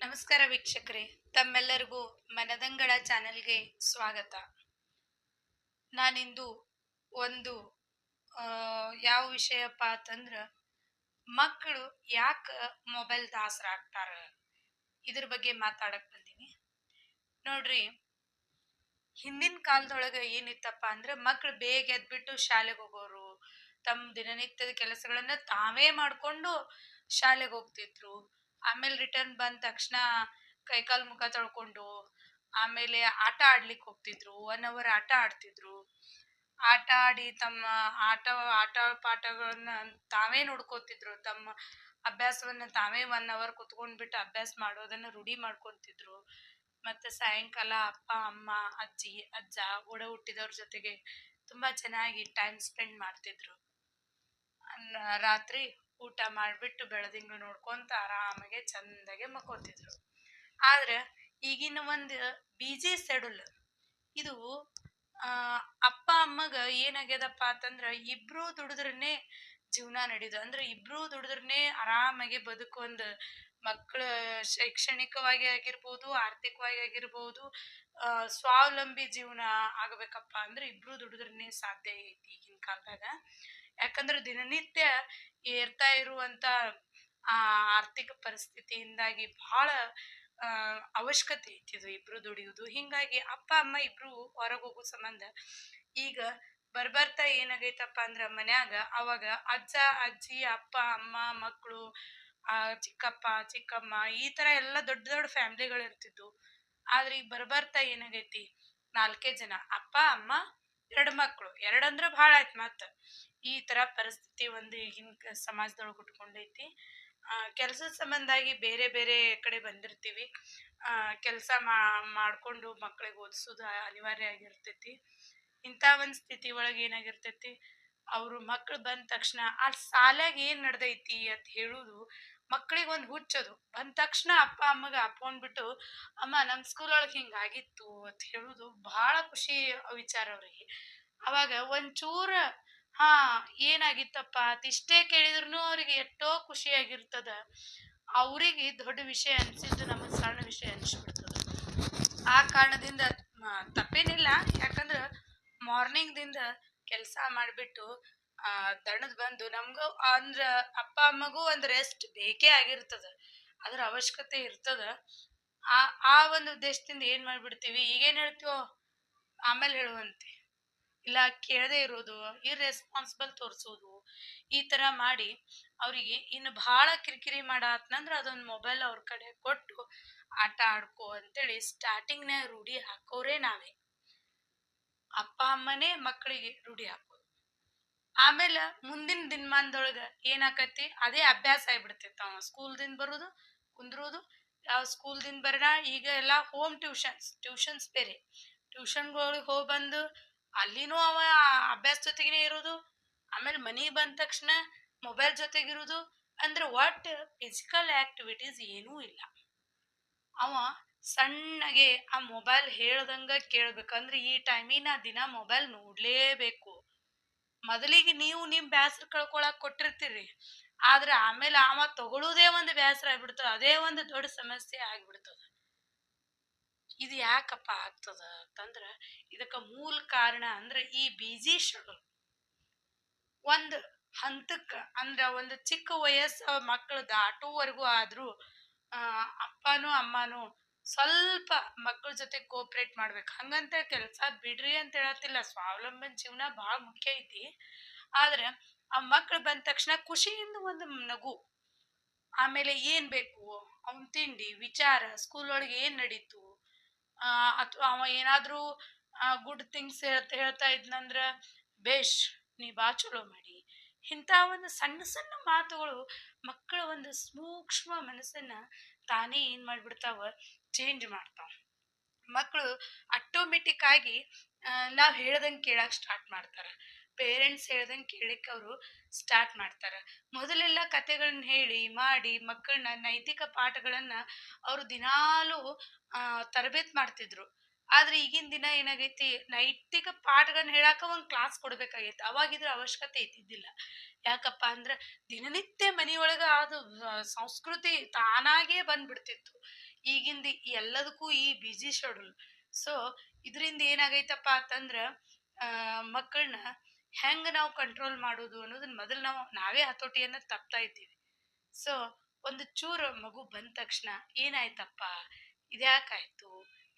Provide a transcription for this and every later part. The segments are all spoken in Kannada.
ನಮಸ್ಕಾರ ವೀಕ್ಷಕರೇ, ತಮ್ಮೆಲ್ಲರಿಗೂ ಮನದಂಗಳ ಚಾನೆಲ್ಗೆ ಸ್ವಾಗತ. ನಾನಿಂದು ಒಂದು ಯಾವ ವಿಷಯಪ್ಪ ಅಂತಂದ್ರೆ ಮಕ್ಕಳು ಯಾಕೆ ಮೊಬೈಲ್ ದಾಸರಾಗ್ತಾರ ಇದ್ರ ಬಗ್ಗೆ ಮಾತಾಡಕ್ ಬಂದೀನಿ. ನೋಡ್ರಿ, ಹಿಂದಿನ ಕಾಲದೊಳಗೆ ಏನಿತ್ತಪ್ಪ ಅಂದ್ರೆ ಮಕ್ಕಳು ಬೇಗ ಎದ್ಬಿಟ್ಟು ಶಾಲೆಗೆ ಹೋಗೋರು ತಮ್ಮ ದಿನನಿತ್ಯದ ಕೆಲಸಗಳನ್ನ ತಾವೇ ಮಾಡ್ಕೊಂಡು ಶಾಲೆಗೆ ಹೋಗ್ತಿದ್ರು. ಆಮೇಲೆ ರಿಟರ್ನ್ ಬಂದ ತಕ್ಷಣ ಕೈಕಾಲು ಮುಖ ತೊಳ್ಕೊಂಡು ಆಮೇಲೆ ಆಟ ಆಡ್ಲಿಕ್ಕೆ ಹೋಗ್ತಿದ್ರು ಒನ್ ಅವರ್ ಆಟ ಆಡ್ತಿದ್ರು. ಆಟ ಆಡಿ ತಮ್ಮ ಆಟ ಆಟ ಪಾಠಗಳನ್ನ ತಾವೇ ನೋಡ್ಕೋತಿದ್ರು, ತಮ್ಮ ಅಭ್ಯಾಸವನ್ನ ತಾವೇ ಒನ್ ಅವರ್ ಕುತ್ಕೊಂಡ್ಬಿಟ್ಟು ಅಭ್ಯಾಸ ಮಾಡೋದನ್ನ ರೂಢಿ ಮಾಡ್ಕೊತಿದ್ರು. ಮತ್ತೆ ಸಾಯಂಕಾಲ ಅಪ್ಪ, ಅಮ್ಮ, ಅಜ್ಜಿ, ಅಜ್ಜ, ಒಡ ಹುಟ್ಟಿದವ್ರ ಜೊತೆಗೆ ತುಂಬಾ ಚೆನ್ನಾಗಿ ಟೈಮ್ ಸ್ಪೆಂಡ್ ಮಾಡ್ತಿದ್ರು. ರಾತ್ರಿ ಊಟ ಮಾಡಿಬಿಟ್ಟು ಬೆಳದಿಂಗಳು ನೋಡ್ಕೊಂತ ಆರಾಮಾಗೆ ಚಂದಾಗೆ ಮಕ್ಕೋತಿದ್ರು ಆದ್ರೆ ಈಗಿನ ಒಂದು ಬಿಜಿ ಶೆಡ್ಯೂಲ್ ಇದು ಅಪ್ಪ ಅಮ್ಮಗ ಏನಾಗ್ಯದಪ್ಪ ಅಂತಂದ್ರ ಇಬ್ರು ದುಡಿದ್ರನೆ ಜೀವನ ನಡೆಯೋದು ಅಂದ್ರೆ ಇಬ್ರು ದುಡಿದ್ರನೆ ಆರಾಮಾಗಿ ಬದುಕೊಂದು ಮಕ್ಕಳ ಶೈಕ್ಷಣಿಕವಾಗಿ ಆಗಿರ್ಬೋದು, ಆರ್ಥಿಕವಾಗಿ ಆಗಿರ್ಬೋದು ಸ್ವಾವಲಂಬಿ ಜೀವನ ಆಗ್ಬೇಕಪ್ಪ ಅಂದ್ರೆ ಇಬ್ರು ದುಡಿದ್ರನೆ ಸಾಧ್ಯ ಐತಿ ಈಗಿನ ಕಾಲದಾಗ. ಯಾಕಂದ್ರೆ ದಿನನಿತ್ಯ ಏರ್ತಾ ಇರುವಂತ, ಆ ಆರ್ಥಿಕ ಪರಿಸ್ಥಿತಿಯಿಂದಾಗಿ ಬಹಳ ಅವಶ್ಯಕತೆ ಐತಿ ಇದು ಇಬ್ರು ದುಡಿಯುವುದು. ಹಿಂಗಾಗಿ ಅಪ್ಪ, ಅಮ್ಮ ಇಬ್ರು ಹೊರಗೆ ಹೋಗೋ ಸಂಬಂಧ. ಈಗ ಬರ್ಬರ್ತಾ ಏನಾಗೈತಪ್ಪ ಅಂದ್ರೆ ಮನ್ಯಾಗ ಅವಾಗ ಅಜ್ಜ, ಅಜ್ಜಿ, ಅಪ್ಪ, ಅಮ್ಮ ಮಕ್ಕಳು ಆ, ಚಿಕ್ಕಪ್ಪ, ಚಿಕ್ಕಮ್ಮ ಈ ತರ ಎಲ್ಲ ದೊಡ್ಡ ದೊಡ್ಡ ಫ್ಯಾಮಿಲಿಗಳು ಇರ್ತಿದ್ವು ಆದ್ರೆ ಈಗ ಬರ್ಬರ್ತಾ ಏನಾಗೈತಿ? ನಾಲ್ಕೇ ಜನ. ಅಪ್ಪ, ಅಮ್ಮ ಎರಡು ಮಕ್ಕಳು ಎರಡಂದ್ರೆ ಭಾಳ ಆಯ್ತು ಮತ್ತು. ಈ ಥರ ಪರಿಸ್ಥಿತಿ ಒಂದು ಈಗಿನ ಸಮಾಜದೊಳಗೆ ಹುಟ್ಕೊಂಡೈತಿ. ಕೆಲಸದ ಸಂಬಂಧಾಗಿ ಬೇರೆ ಬೇರೆ ಕಡೆ ಬಂದಿರ್ತೀವಿ. ಕೆಲಸ ಮಾಡ್ಕೊಂಡು ಮಕ್ಕಳಿಗೆ ಓದಿಸೋದು ಅನಿವಾರ್ಯ ಆಗಿರ್ತೈತಿ. ಇಂಥ ಒಂದು ಸ್ಥಿತಿ ಒಳಗೆ ಏನಾಗಿರ್ತೈತಿ? ಅವರು ಮಕ್ಳು ಬಂದ ತಕ್ಷಣ ಆ ಸಾಲಾಗ ಏನು ನಡೆದೈತಿ ಅಂತ ಹೇಳುದು ಮಕ್ಕಳಿಗೆ ಒಂದು ಹುಚ್ಚದು. ಬಂದ ತಕ್ಷಣ ಅಪ್ಪ, ಅಮ್ಮಗೆ ಅಪ್ಪಂದ್ಬಿಟ್ಟು ಅಮ್ಮ ನಮ್ಮ ಸ್ಕೂಲ್ ಒಳಗೆ ಹಿಂಗಾಗಿತ್ತು ಅಂತ ಹೇಳುದು ಬಹಳ ಖುಷಿ ವಿಚಾರ ಅವ್ರಿಗೆ. ಅವಾಗ ಒಂಚೂರ, ಹಾ, ಏನಾಗಿತ್ತಪ್ಪ? ಅಂತ ಇಷ್ಟೇ ಕೇಳಿದ್ರು ಅವ್ರಿಗೆ ಎಷ್ಟೋ ಖುಷಿಯಾಗಿರ್ತದ. ಅವರಿಗೆ ದೊಡ್ಡ ವಿಷಯ ಅನ್ಸಿದ್ದು ನಮ್ಮ ಸಣ್ಣ ವಿಷಯ ಅನ್ಸ್ಬಿಡ್ತದ. ಆ ಕಾರಣದಿಂದ ತಪ್ಪೇನಿಲ್ಲ. ಯಾಕಂದ್ರ ಮಾರ್ನಿಂಗ್ ದಿಂದ ಕೆಲಸ ಮಾಡಿಬಿಟ್ಟು ದಣದ್ ಬಂದು ನಮ್ಗೂ ಅಂದ್ರ ಅಪ್ಪ, ಅಮ್ಮಗೂ ಒಂದ್ ರೆಸ್ಟ್ ಬೇಕೇ ಆಗಿರ್ತದ. ಅದ್ರ ಅವಶ್ಯಕತೆ ಇರ್ತದ. ಆ ಆ ಒಂದು ಉದ್ದೇಶದಿಂದ ಏನ್ ಮಾಡ್ಬಿಡ್ತೀವಿ? ಈಗೇನ್ ಹೇಳ್ತೀವೋ? ಆಮೇಲೆ ಹೇಳುವಂತೆ. ಇಲ್ಲ, ಕೇಳದೆ ಇರೋದು ಇರ್ರೆಸ್ಪಾನ್ಸಿಬಲ್ ತೋರಿಸೋದು, ಈ ತರ ಮಾಡಿ ಅವರಿಗೆ ಇನ್ನು ಬಹಳ ಕಿರಿಕಿರಿ ಮಾಡಾತ್ನಂದ್ರ ಅದೊಂದು ಮೊಬೈಲ್ ಅವ್ರ ಕಡೆ ಕೊಟ್ಟು ಆಟ ಆಡ್ಕೋ ಅಂತೇಳಿ ಸ್ಟಾರ್ಟಿಂಗ್ನಾಗ ರೂಢಿ ಹಾಕೋರೇ ನಾವೇ. ಅಪ್ಪ, ಅಮ್ಮನೇ ಮಕ್ಕಳಿಗೆ ರೂಢಿ ಹಾಕೋದು ಆಮೇಲೆ ಮುಂದಿನ ದಿನಮಾನದೊಳಗ ಏನಾಕತಿ? ಅದೇ ಅಭ್ಯಾಸ ಆಗಿಬಿಡ್ತಿತ್ತು ಅವ. ಸ್ಕೂಲ್ದಿಂದ ಬರೋದು, ಕುಂದ್ರೋದು ಯಾವ ಸ್ಕೂಲ್ದಿಂದ ಬರೋಣ, ಈಗ ಎಲ್ಲ ಹೋಮ್ ಟ್ಯೂಷನ್ಸ್ ಟ್ಯೂಷನ್ಸ್ ಬೇರೆ. ಟ್ಯೂಷನ್ಗಳಿಗೆ ಹೋಗಿ ಬಂದು ಅಲ್ಲಿನೂ ಅವ ಅಭ್ಯಾಸ ಜೊತೆಗೇನೆ ಇರೋದು, ಆಮೇಲೆ ಮನೆಗೆ ಬಂದ ತಕ್ಷಣ ಮೊಬೈಲ್ ಜೊತೆಗಿರೋದು ಅಂದ್ರೆ ಒಟ್ ಫಿಸಿಕಲ್ ಆಕ್ಟಿವಿಟೀಸ್ ಏನೂ ಇಲ್ಲ. ಅವ ಸಣ್ಣಗೆ ಆ ಮೊಬೈಲ್ ಹೇಳ್ದಂಗ ಕೇಳ್ಬೇಕಂದ್ರೆ ಈ ಟೈಮಿಗೆ ದಿನ ಮೊಬೈಲ್ ನೋಡ್ಲೇಬೇಕು. ಮೊದಲಿಗೆ ನೀವು ನಿಮ್ ಬ್ಯಾಸರ ಕಳ್ಕೊಳಕ್ ಕೊಟ್ಟಿರ್ತೀರಿ. ಆದ್ರೆ ಆಮೇಲೆ ಆಮ ತಗೊಳ್ಳೋದೇ ಒಂದು ಬ್ಯಾಸರ ಆಗ್ಬಿಡ್ತದ, ಅದೇ ಒಂದು ದೊಡ್ಡ ಸಮಸ್ಯೆ ಆಗ್ಬಿಡ್ತದ. ಇದು ಯಾಕಪ್ಪ ಆಗ್ತದ ಅಂತಂದ್ರ ಇದಕ್ಕ ಮೂಲ ಕಾರಣ ಅಂದ್ರೆ ಈ ಬಿಜಿ ಶೆಡ್ಯೂಲ್ ಒಂದು ಹಂತಕ್ಕ ಅಂದ್ರ ಒಂದು ಚಿಕ್ಕ ವಯಸ್ಸ ಮಕ್ಕಳು ದಾಟುವರೆಗೂ ಆದ್ರೂ ಅಪ್ಪನೂ ಅಮ್ಮನೂ ಸ್ವಲ್ಪ ಮಕ್ಕಳ ಜೊತೆ ಕೋಪ್ರೇಟ್ ಮಾಡ್ಬೇಕು. ಹಂಗಂತ ಕೆಲಸ ಬಿಡ್ರಿ ಅಂತ ಹೇಳತ್ತಿಲ್ಲ. ಸ್ವಾವಲಂಬನ ಜೀವನ ಬಹಳ ಮುಖ್ಯ ಐತಿ. ಆದ್ರೆ ಆ ಮಕ್ಳು ಬಂದ ತಕ್ಷಣ ಖುಷಿಯಿಂದ ಒಂದು ನಗು. ಆಮೇಲೆ ಏನ್ ಬೇಕು? ಅವನ್ ತಿಂಡಿ, ವಿಚಾರ ಸ್ಕೂಲ್ ಒಳಗೆ ಏನ್ ನಡೀತು? ಅಥವಾ ಅವ ಏನಾದ್ರೂ ಗುಡ್ ಥಿಂಗ್ಸ್ ಹೇಳ್ತಾ ಹೇಳ್ತಾ ಇದ್ನಂದ್ರ, ಬೇಷ್, ನೀ ಬಾ ಚಲೋ ಮಾಡಿ. ಇಂಥ ಒಂದು ಸಣ್ಣ ಸಣ್ಣ ಮಾತುಗಳು ಮಕ್ಕಳ ಒಂದು ಸೂಕ್ಷ್ಮ ಮನಸ್ಸನ್ನ ತಾನೇ ಏನ್ ಮಾಡ್ಬಿಡ್ತಾವ? ಚೇಂಜ್ ಮಾಡ್ತಾವೆ ಮಕ್ಕಳು ಆಟೋಮೆಟಿಕ್ ಆಗಿ ನಾವು ಹೇಳ್ದಂಗೆ ಕೇಳಕ್ಕೆ ಸ್ಟಾರ್ಟ್ ಮಾಡ್ತಾರೆ. ಪೇರೆಂಟ್ಸ್ ಹೇಳ್ದಂಗೆ ಕೇಳಕ್ಕೆ ಅವರು ಸ್ಟಾರ್ಟ್ ಮಾಡ್ತಾರೆ. ಮೊದಲೆಲ್ಲ ಕತೆಗಳನ್ನ ಹೇಳಿ, ಮಾಡಿ ಮಕ್ಕಳನ್ನ ನೈತಿಕ ಪಾಠಗಳನ್ನ ಅವರು ದಿನಾಲೂ ತರಬೇತಿ ಮಾಡ್ತಿದ್ರು. ಆದ್ರೆ ಈಗಿನ ದಿನ ಏನಾಗೈತಿ, ನೈತಿಕ ಪಾಠಗಳನ್ನ ಹೇಳಾಕ ಒಂದು ಕ್ಲಾಸ್ ಕೊಡ್ಬೇಕಾಗೈತಿ. ಅವಾಗಿದ್ರ ಅವಶ್ಯಕತೆ ಇದ್ದಿದ್ದಿಲ್ಲ. ಯಾಕಪ್ಪ ಅಂದ್ರೆ ದಿನನಿತ್ಯ ಮನಿಯೊಳಗ ಅದು ಸಂಸ್ಕೃತಿ ತಾನಾಗೇ ಬಂದ್ಬಿಡ್ತಿತ್ತು. ಈಗಿಂದ ಎಲ್ಲದಕ್ಕೂ ಈ ಬಿಜಿ ಶೆಡ್ಯೂಲ್ ಸೊ ಇದರಿಂದ ಏನಾಗೈತಪ್ಪ ಅಂತಂದ್ರ ಮಕ್ಕಳನ್ನ ಹೆಂಗ್ ನಾವು ಕಂಟ್ರೋಲ್ ಮಾಡೋದು ಅನ್ನೋದನ್ನ ಮೊದಲು ನಾವು, ನಾವೇ ಹತೋಟಿಯನ್ನ ತಪ್ತಾ ಇದ್ದೀವಿ. ಸೊ ಒಂದು ಚೂರು ಮಗು ಬಂದ ತಕ್ಷಣ ಏನಾಯ್ತಪ್ಪ? ಇದ್ಯಾಕಾಯ್ತು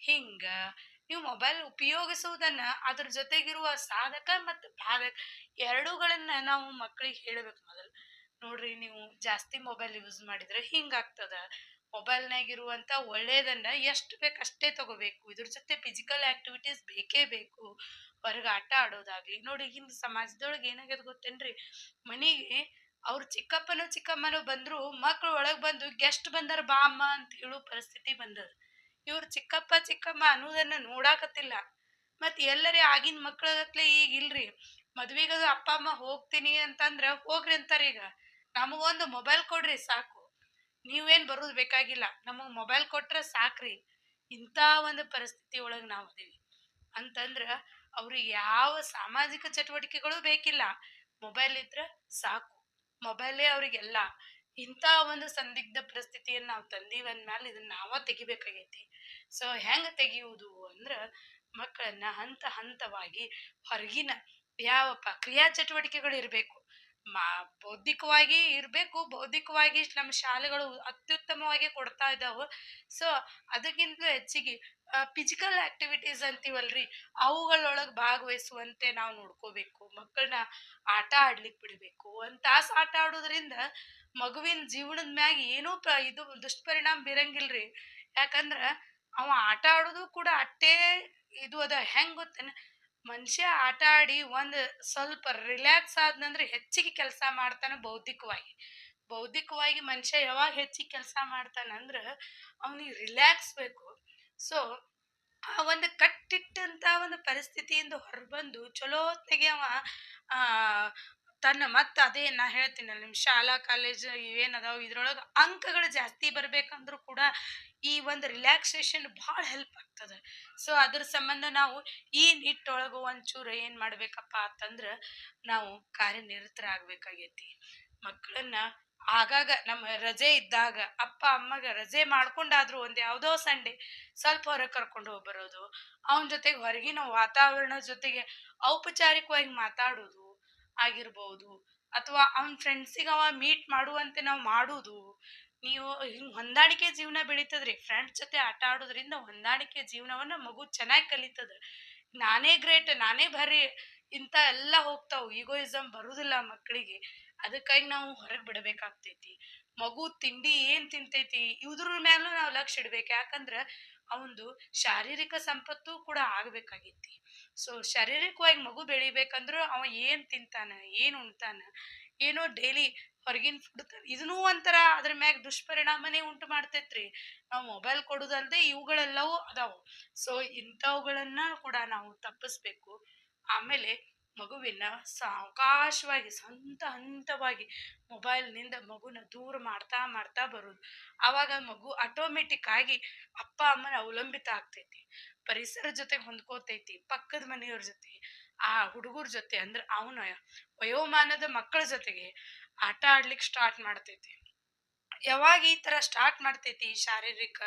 ಹಿಂಗ ನೀವು ಮೊಬೈಲ್ ಉಪಯೋಗಿಸುವುದನ್ನ ಅದ್ರ ಜೊತೆಗಿರುವ ಸಾಧಕ ಮತ್ತು ಬಾಧಕ ಎರಡೂಗಳನ್ನ ನಾವು ಮಕ್ಕಳಿಗೆ ಹೇಳಬೇಕು ಮೊದಲು. ನೋಡ್ರಿ ನೀವು ಜಾಸ್ತಿ ಮೊಬೈಲ್ ಯೂಸ್ ಮಾಡಿದ್ರೆ ಹಿಂಗಾಗ್ತದ. ಮೊಬೈಲ್ನಾಗಿರುವಂತ ಒಳ್ಳೆಯದನ್ನ ಎಷ್ಟು ಬೇಕು ಅಷ್ಟೇ ತಗೋಬೇಕು. ಇದ್ರ ಜೊತೆ ಫಿಸಿಕಲ್ ಆಕ್ಟಿವಿಟೀಸ್ ಬೇಕೇ ಬೇಕು. ಹೊರಗೆ ಆಟ ಆಡೋದಾಗ್ಲಿ. ನೋಡಿ ಈಗಿನ ಸಮಾಜದೊಳಗೆ ಏನಾಗ್ಯದ ಗೊತ್ತೇನ್ರಿ? ಮನೆಗೆ ಅವ್ರ ಚಿಕ್ಕಪ್ಪನೋ ಚಿಕ್ಕಮ್ಮನೋ ಬಂದ್ರು ಮಕ್ಳು ಒಳಗೆ ಬಂದು ಗೆಸ್ಟ್ ಬಂದಾರ ಬಾ ಅಮ್ಮ ಅಂತ ಹೇಳೋ ಪರಿಸ್ಥಿತಿ ಬಂದದ. ಇವ್ರ ಚಿಕ್ಕಪ್ಪ ಚಿಕ್ಕಮ್ಮ ಅನ್ನೋದನ್ನ ನೋಡಾಕತ್ತಿಲ್ಲ. ಮತ್ ಎಲ್ಲರೇ ಆಗಿನ ಮಕ್ಕಳಗತ್ಲೆ ಈಗ ಇಲ್ರಿ. ಮದ್ವಿಗದು ಅಪ್ಪ, ಅಮ್ಮ ಹೋಗ್ತೀನಿ ಅಂತಂದ್ರ ಹೋಗ್ರಿ ಅಂತಾರ ಈಗ. ನಮಗೊಂದು ಮೊಬೈಲ್ ಕೊಡ್ರಿ ಸಾಕು. ನೀವೇನ್ ಬರೋದು ಬೇಕಾಗಿಲ್ಲ. ನಮಗ್ ಮೊಬೈಲ್ ಕೊಟ್ರ ಸಾಕ್ರಿ. ಇಂಥ ಒಂದು ಪರಿಸ್ಥಿತಿ ಒಳಗೆ ನಾವು ಅದೀವಿ. ಅಂತಂದ್ರ ಅವ್ರಿಗೆ ಯಾವ ಸಾಮಾಜಿಕ ಚಟುವಟಿಕೆಗಳು ಬೇಕಿಲ್ಲ. ಮೊಬೈಲ್ ಇದ್ರ ಸಾಕು. ಮೊಬೈಲೇ ಅವ್ರಿಗೆಲ್ಲ ಇಂಥ ಒಂದು ಸಂದಿಗ್ಧ ಪರಿಸ್ಥಿತಿಯನ್ನು ನಾವು ತಂದೀವಿ ಅಂದ್ಮೇಲೆ ಇದನ್ನ ನಾವ ತೆಗಿಬೇಕಾಗೈತಿ. ಸೊ ಹೆಂಗೆ ತೆಗೆಯುವುದು ಅಂದ್ರೆ ಮಕ್ಕಳನ್ನ ಹಂತ ಹಂತವಾಗಿ ಹೊರಗಿನ ಯಾವಪ್ಪ ಕ್ರಿಯಾ ಚಟುವಟಿಕೆಗಳು ಇರಬೇಕು. ಮಾ, ಬೌದ್ಧಿಕವಾಗಿ ಇರಬೇಕು. ಬೌದ್ಧಿಕವಾಗಿ ನಮ್ಮ ಶಾಲೆಗಳು ಅತ್ಯುತ್ತಮವಾಗಿ ಕೊಡ್ತಾ ಇದ್ದಾವೆ. ಸೊ ಅದಕ್ಕಿಂತ ಹೆಚ್ಚಿಗೆ ಫಿಸಿಕಲ್ ಆಕ್ಟಿವಿಟೀಸ್ ಅಂತೀವಲ್ರಿ, ಅವುಗಳೊಳಗೆ ಭಾಗವಹಿಸುವಂತೆ ನಾವು ನೋಡ್ಕೋಬೇಕು. ಮಕ್ಕಳನ್ನ ಆಟ ಆಡ್ಲಿಕ್ಕೆ ಬಿಡಬೇಕು. ಒಂದು ತಾಸು ಆಟ ಆಡೋದ್ರಿಂದ ಮಗುವಿನ ಜೀವನದ ಮ್ಯಾಗ ಏನೂ ಪ್ರ ಇದು ದುಷ್ಪರಿಣಾಮ ಬೀರಂಗಿಲ್ರಿ. ಯಾಕಂದ್ರೆ ಅವ ಆಟ ಆಡೋದು ಕೂಡ ಅಟ್ಟೇ ಇದು ಅದ. ಹೆಂಗೆ ಗೊತ್ತೇನ? ಮನುಷ್ಯ ಆಟ ಆಡಿ ಒಂದು ಸ್ವಲ್ಪ ರಿಲ್ಯಾಕ್ಸ್ ಆದ್ನಂದ್ರೆ ಹೆಚ್ಚಿಗೆ ಕೆಲಸ ಮಾಡ್ತಾನೆ ಬೌದ್ಧಿಕವಾಗಿ. ಬೌದ್ಧಿಕವಾಗಿ ಮನುಷ್ಯ ಯಾವಾಗ ಹೆಚ್ಚಿಗೆ ಕೆಲಸ ಮಾಡ್ತಾನಂದ್ರ ಅವನಿಗೆ ರಿಲ್ಯಾಕ್ಸ್ ಬೇಕು. ಸೊ, ಆ ಒಂದು ಕಟ್ಟಿಟ್ಟಂತ ಒಂದು ಪರಿಸ್ಥಿತಿಯಿಂದ ಹೊರಬಂದು ಚಲೋ ಹೊತ್ನಾಗೆ ಅವ, ಆ ತನ್ನ ಮತ್ತೆ ಅದೇ ನಾ ಹೇಳ್ತೀನಲ್ಲ ನಿಮ್ಮ ಶಾಲಾ, ಕಾಲೇಜ್ ಏನದಾವ ಇದ್ರೊಳಗೆ ಅಂಕಗಳು ಜಾಸ್ತಿ ಬರಬೇಕಂದ್ರೂ ಕೂಡ ಈ ಒಂದು ರಿಲ್ಯಾಕ್ಸೇಷನ್ ಭಾಳ ಹೆಲ್ಪ್ ಆಗ್ತದೆ. ಸೊ ಅದ್ರ ಸಂಬಂಧ ನಾವು ಈ ನಿಟ್ಟೊಳಗು ಒಂಚೂರು ಏನು ಮಾಡಬೇಕಪ್ಪ ಅಂತಂದ್ರೆ ನಾವು ಕಾರ್ಯನಿರತರಾಗ್ಬೇಕಾಗೈತಿ. ಮಕ್ಕಳನ್ನ ಆಗಾಗ ನಮ್ಮ ರಜೆ ಇದ್ದಾಗ ಅಪ್ಪ, ಅಮ್ಮಗೆ ರಜೆ ಮಾಡ್ಕೊಂಡಾದ್ರೂ ಒಂದು ಯಾವುದೋ ಸಂಡೆ ಸ್ವಲ್ಪ ಹೊರಗೆ ಕರ್ಕೊಂಡು ಹೋಗಿ ಬರೋದು ಅವನ ಜೊತೆಗೆ ಹೊರಗಿನ ವಾತಾವರಣ ಜೊತೆಗೆ ಔಪಚಾರಿಕವಾಗಿ ಮಾತಾಡೋದು. ಆಗಿರ್ಬೋದು. ಅಥವಾ ಅವನ ಫ್ರೆಂಡ್ಸಿಗೆ ಅವ ಮೀಟ್ ಮಾಡುವಂತೆ ನಾವು ಮಾಡುವುದು ನೀವು ಹಿಂಗೆ ಹೊಂದಾಣಿಕೆ ಜೀವನ ಬೆಳೀತದ್ರಿ. ಫ್ರೆಂಡ್ಸ್ ಜೊತೆ ಆಟ ಆಡೋದ್ರಿಂದ ಹೊಂದಾಣಿಕೆ ಜೀವನವನ್ನ ಮಗು ಚೆನ್ನಾಗಿ ಕಲಿತದ. ನಾನೇ ಗ್ರೇಟ್ ನಾನೇ ಭಾರಿ ಇಂಥ ಎಲ್ಲ ಹೋಗ್ತಾವ್. ಈಗೋಯಿಸಮ್ ಬರುದಿಲ್ಲ ಮಕ್ಕಳಿಗೆ ಅದಕ್ಕಾಗಿ ನಾವು ಹೊರಗೆ ಬಿಡಬೇಕಾಗ್ತೈತಿ. ಮಗು ತಿಂಡಿ ಏನು ತಿಂತೈತಿ? ಇದ್ರ ಮೇಲೂ ನಾವು ಲಕ್ಷ ಇಡ್ಬೇಕು. ಯಾಕಂದ್ರೆ ಅವಂದು ಶಾರೀರಿಕ ಸಂಪತ್ತು ಕೂಡ ಆಗ್ಬೇಕಾಗೈತಿ. ಸೊ ಶಾರೀರಿಕವಾಗಿ ಮಗು ಬೆಳಿಬೇಕಂದ್ರ ಅವ ಏನು ತಿಂತಾನೆ, ಏನು ಉಣ್ತಾನೆ, ಏನೋ ಡೈಲಿ ಹೊರಗಿನ ಫುಡ್ ಇದನ್ನೂ ಒಂಥರ ಅದ್ರ ಮ್ಯಾಗ ದುಷ್ಪರಿಣಾಮನೇ ಉಂಟು ಮಾಡ್ತೈತ್ರಿ. ನಾವು ಮೊಬೈಲ್ ಕೊಡುದಲ್ದೆ ಇವುಗಳೆಲ್ಲವೂ ಅದಾವು. ಸೊ ಇಂಥವುಗಳನ್ನ ಕೂಡ ನಾವು ತಪ್ಪಿಸ್ಬೇಕು. ಆಮೇಲೆ ಮಗುವಿನ ಸಾವಕಾಶವಾಗಿ, ಸ್ವಂತ ಹಂತವಾಗಿ ಮೊಬೈಲ್ನಿಂದ ಮಗುನ ದೂರ ಮಾಡ್ತಾ ಮಾಡ್ತಾ ಬರೋದು. ಆವಾಗ ಮಗು ಆಟೋಮೆಟಿಕ್ ಆಗಿ ಅಪ್ಪ, ಅಮ್ಮನ ಅವಲಂಬಿತ ಆಗ್ತೈತಿ. ಪರಿಸರ ಜೊತೆಗೆ ಹೊಂದ್ಕೋತೈತಿ, ಪಕ್ಕದ ಮನೆಯವ್ರ ಜೊತೆ, ಆ ಹುಡುಗರ ಜೊತೆ ಅಂದ್ರೆ ಅವನ ವಯೋಮಾನದ ಮಕ್ಕಳ ಜೊತೆಗೆ ಆಟ ಆಡ್ಲಿಕ್ಕೆ ಸ್ಟಾರ್ಟ್ ಮಾಡ್ತೈತಿ. ಯಾವಾಗ ಈ ತರ ಸ್ಟಾರ್ಟ್ ಮಾಡ್ತೈತಿ ಶಾರೀರಿಕ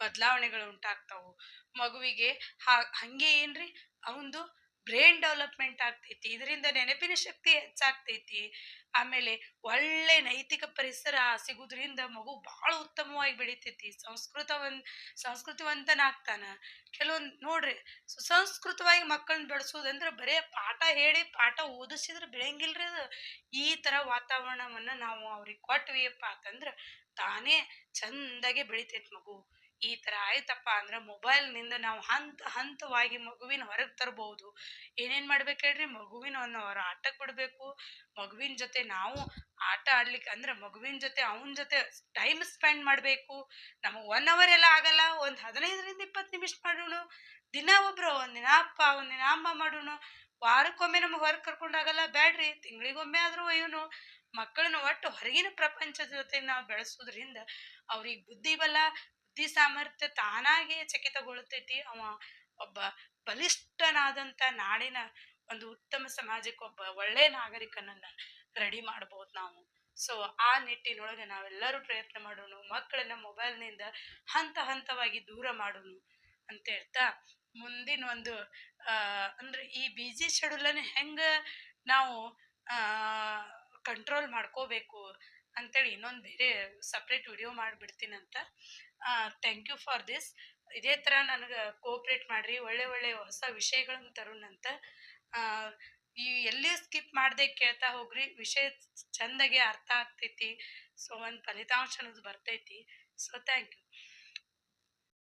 ಬದಲಾವಣೆಗಳು ಉಂಟಾಗ್ತಾವು? ಮಗುವಿಗೆ ಹಾ- ಹಂಗೆ ಏನ್ರಿ? ಅವಂದು ಬ್ರೈನ್ ಡೆವಲಪ್ಮೆಂಟ್ ಆಗ್ತೈತಿ, ಇದರಿಂದ ನೆನಪಿನ ಶಕ್ತಿ ಹೆಚ್ಚಾಗ್ತೈತಿ. ಆಮೇಲೆ ಒಳ್ಳೆ ನೈತಿಕ ಪರಿಸರ ಸಿಗೋದ್ರಿಂದ ಮಗು ಬಹಳ ಉತ್ತಮವಾಗಿ ಬೆಳಿತೈತಿ. ಸಂಸ್ಕೃತವನ್, ಸಂಸ್ಕೃತಿವಂತನಾಗ್ತಾನ. ಕೆಲವೊಂದು ನೋಡ್ರಿ, ಸುಸಂಸ್ಕೃತವಾಗಿ ಮಕ್ಕಳನ್ನ ಬೆಳೆಸೋದಂದ್ರೆ ಬರೇ ಪಾಠ ಹೇಳಿ ಪಾಠ ಓದಿಸಿದ್ರೆ ಬೆಳೆಯಂಗಿಲ್ರಿ ಅದು. ಈ ತರ ವಾತಾವರಣವನ್ನ ನಾವು ಅವ್ರಿಗೆ ಕೊಟ್ವಿಯಪ್ಪ ಅಂತಂದ್ರೆ ತಾನೇ ಚಂದಾಗೆ ಬೆಳಿತೈತಿ ಮಗು. ಈ ತರ ಆಯ್ತಪ್ಪ ಅಂದ್ರೆ ಮೊಬೈಲ್ನಿಂದ ನಾವು ಹಂತ ಹಂತವಾಗಿ ಮಗುವಿನ ಹೊರಗೆ ತರಬಹುದು ಏನೇನು ಮಾಡ್ಬೇಕು ಹೇಳ್ರಿ? ಮಗುವಿನ ಒಂದು ಹೊರ ಆಟಕ್ಕೆ ಬಿಡಬೇಕು. ಮಗುವಿನ ಜೊತೆ ನಾವು ಆಟ ಆಡ್ಲಿಕ್ಕೆ ಅಂದ್ರೆ ಮಗುವಿನ ಜೊತೆ ಅವನ ಜೊತೆ ಟೈಮ್ ಸ್ಪೆಂಡ್ ಮಾಡಬೇಕು. ನಮಗೆ ಒನ್ ಅವರ್ ಎಲ್ಲ ಆಗಲ್ಲ. ಒಂದು ಹದಿನೈದರಿಂದ ಇಪ್ಪತ್ತು ನಿಮಿಷ ಮಾಡೋಣ ದಿನ ಒಬ್ರು ಒಂದಿನ ಅಪ್ಪ ಒಂದಿನ ಅಮ್ಮ ಮಾಡೋಣ ವಾರಕ್ಕೊಮ್ಮೆ ನಮ್ಗೆ ಹೊರಗೆ ಕರ್ಕೊಂಡಾಗಲ್ಲ ಬ್ಯಾಡ್ರಿ. ತಿಂಗಳಿಗೊಮ್ಮೆ ಆದ್ರೂ ಒಯ್ಯೋನು. ಮಕ್ಕಳನ್ನ ಒಟ್ಟು ಹೊರಗಿನ ಪ್ರಪಂಚದ ಜೊತೆ ನಾವು ಬೆಳೆಸೋದ್ರಿಂದ ಅವ್ರಿಗೆ ಬುದ್ಧಿ ಬಲ ಬುದ್ಧಿ ಸಾಮರ್ಥ್ಯ ತಾನಾಗೆ ಚಕಿತಗೊಳ್ತೈತಿ, ಅವ ಒಬ್ಬ ಬಲಿಷ್ಠನಾದಂಥ ನಾಡಿನ ಒಂದು ಉತ್ತಮ ಸಮಾಜಕ್ಕೆ ಒಬ್ಬ ಒಳ್ಳೆಯ ನಾಗರಿಕನನ್ನ ರೆಡಿ ಮಾಡ್ಬೋದು ನಾವು. ಸೊ ಆ ನಿಟ್ಟಿನೊಳಗೆ ನಾವೆಲ್ಲರೂ ಪ್ರಯತ್ನ ಮಾಡೋಣ ಮಕ್ಕಳನ್ನ ಮೊಬೈಲ್ನಿಂದ ಹಂತ ಹಂತವಾಗಿ ದೂರ ಮಾಡೋಣ ಅಂತ ಹೇಳ್ತಾ ಮುಂದಿನ ಒಂದು ಅಂದ್ರೆ ಈ ಬಿಜಿ ಶೆಡ್ಯೂಲನ್ನು ಹೆಂಗೆ ನಾವು ಕಂಟ್ರೋಲ್ ಮಾಡ್ಕೋಬೇಕು ಅಂತೇಳಿ ಇನ್ನೊಂದು ಬೇರೆ ಸಪ್ರೇಟ್ ವಿಡಿಯೋ ಮಾಡಿಬಿಡ್ತೀನಂತ ಥ್ಯಾಂಕ್ ಯು ಫಾರ್ ದಿಸ್ ಇದೇ ಥರ ನನಗೆ ಕೋಪ್ರೇಟ್ ಮಾಡಿರಿ, ಒಳ್ಳೆ ಒಳ್ಳೆ ಹೊಸ ವಿಷಯಗಳನ್ನು ತರೋಣಂತ. ಈ ಎಲ್ಲಿ ಸ್ಕಿಪ್ ಮಾಡದೆ ಕೇಳ್ತಾ ಹೋಗ್ರಿ, ವಿಷಯ ಚಂದಗೆ ಅರ್ಥ ಆಗ್ತೈತಿ. ಸೊ ಒಂದು ಫಲಿತಾಂಶ ಬರ್ತೈತಿ. So thank you